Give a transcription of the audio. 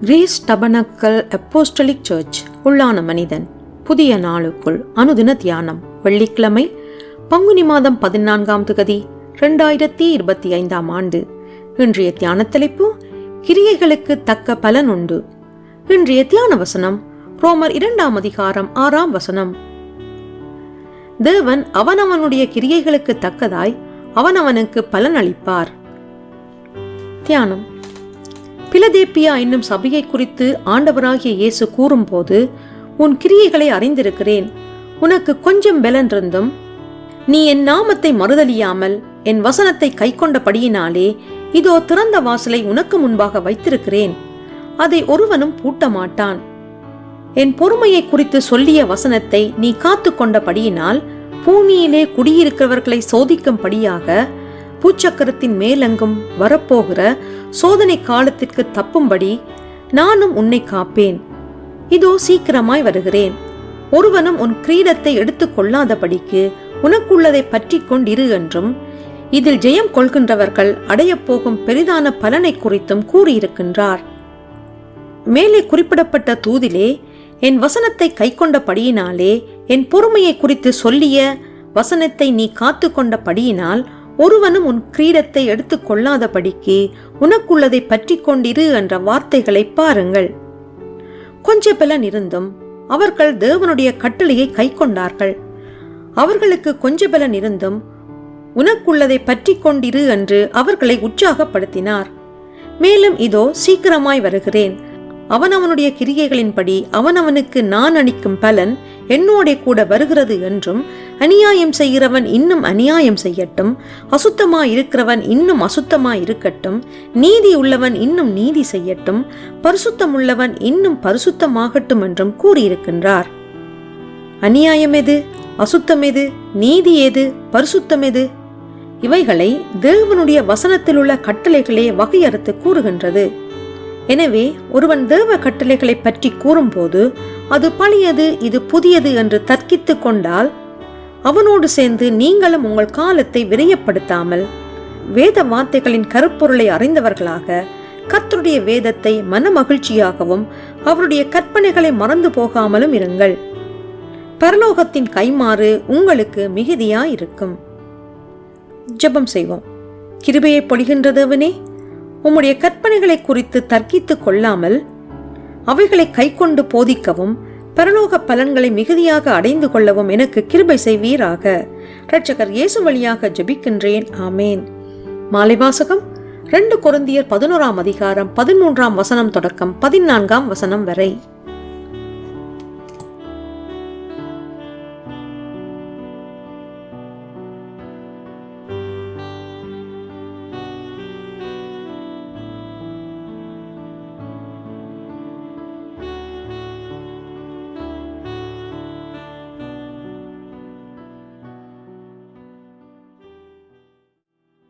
Grace tabernacle apostolic search உள்ளான மனிதன் புதிய நாளுக்குள் அனுதின தியானம் வெள்ளிக்கிழமை பங்குனி மாதம் பதினான்காம் திகதி ரெண்டாயிரத்தி இருபத்தி ஐந்தாம் ஆண்டு. இன்றைய தியான தலைப்பு கிரியைகளுக்கு தக்க பலன் உண்டு. இன்றைய தியான வசனம் ரோமர் இரண்டாம் அதிகாரம் ஆறாம் வசனம். தேவன் அவனவனுடைய கிரியைகளுக்கு தக்கதாய் அவனவனுக்கு பலன் அளிப்பார் தியானம். பிலதேப்பியா என்னும் சபையை குறித்து ஆண்டவராகிய இயேசு கூறும்போது உன் கிரியைகளை அறிந்திருக்கிறேன். உனக்கு கொஞ்சம் பலன்றிருந்தும் நீ என் நாமத்தை மறுதலியாமல் என் வசனத்தை கைக்கொண்டபடியினாலே இதோ திறந்த வாசலை உனக்கு முன்பாக வைத்திருக்கிறேன். அதை ஒருவனும் பூட்ட மாட்டான் என் பொறுமையை குறித்து சொல்லிய வசனத்தை நீ காத்து கொண்டபடியினால் பூமியிலே குடியிருக்கிறவர்களை சோதிக்கும்படியாக பூச்சக்கரத்தின் மேலெங்கும் வரப்போகிற சோதனை காலத்திற்கு தப்பும்படி நானும் உன்னை காப்பேன். இதோ சீக்கிரமாய் வருகிறேன். ஒருவனும் உன் கிரீடத்தை எடுத்துக் கொள்ளாதபடிக்கு உனக்குள்ளதை பற்றி கொண்டிரு என்றும் இதில் ஜெயம் கொள்கின்றவர்கள் அடையப் போகும் பெரிதான பலனை குறித்தும் கூறியிருக்கின்றார். மேலே குறிப்பிடப்பட்ட தூதிலே என் வசனத்தை கைக்கொண்டபடியினாலே என் பொறுமையை குறித்து சொல்லிய வசனத்தை நீ காத்து கொண்டபடியினால் ஒருவனும் உன் கிரீடத்தை எடுத்துக் கொள்ளாதபடிக்கு உனக்குள்ளதை பற்றி கொண்டிரு என்ற வார்த்தைகளை பாருங்கள். கொஞ்ச பலன் இருந்தும் அவர்கள் தேவனுடைய கட்டளையை கைக்கொண்டார்கள் அவர்களுக்கு கொஞ்ச பலன் இருந்தும் உனக்குள்ளதை பற்றி கொண்டிரு என்று அவர்களை உற்சாகப்படுத்தினார். மேலும் இதோ சீக்கிரமாய் வருகிறேன். அவனவனுடைய கிரியைகளின்படி அவனவனுக்கு நான் அளிக்கும் பலன் என்னோட கூட வருகிறது என்றும் அநியாயம் செய்கிறவன் இன்னும் அநியாயம் செய்யட்டும் அசுத்தமா இருக்கிறவன் இன்னும் அசுத்தமா இருக்கட்டும் நீதி உள்ளவன் இன்னும் நீதி செய்யட்டும் பரிசுத்தம் உள்ளவன் இன்னும் பரிசுத்தமாகட்டும் என்றும் கூறியிருக்கின்றார். அநியாயம் எது? அசுத்தம் எது? நீதி எது? பரிசுத்தம் எது? இவைகளை தேவனுடைய வசனத்தில் உள்ள கட்டளைகளே வகையறுத்து கூறுகின்றது. எனவே ஒருவன் தேவ கட்டளைகளை பற்றி கூறும்போது அது பழையது இது புதியது என்று தர்க்கித்து கொண்டால் அவனோடு சேர்ந்து நீங்களும் உங்கள் காலத்தை விரயப்படுத்தாமல் வேத வார்த்தைகளின் கருப்பொருளை அறிந்தவர்களாக கத்தருடைய வேதத்தை மனமகிழ்ச்சியாகவும் அவருடைய கற்பனைகளை மறந்து போகாமலும் இருங்கள். பரலோகத்தின் கைமாறு உங்களுக்கு மிகுதியாயிருக்கும். ஜெபம் செய்வோம். கிருபையை பொழிகின்றதவனே. உம்முடைய கற்பனைகளை குறித்து தர்க்கித்துக் கொள்ளாமல் அவைகளை கைக்கொண்டு போதிக்கவும் பரலோக பலன்களை மிகுதியாக அடைந்து கொள்ளவும் எனக்கு கிருபை செய்வீராக. இரட்சகர் இயேசு வழியாக ஜெபிக்கின்றேன். ஆமேன். மாலை வாசகம் ரெண்டு குருந்தியர் பதினோராம் அதிகாரம் பதிமூன்றாம் வசனம் தொடக்கம் பதினான்காம் வசனம் வரை.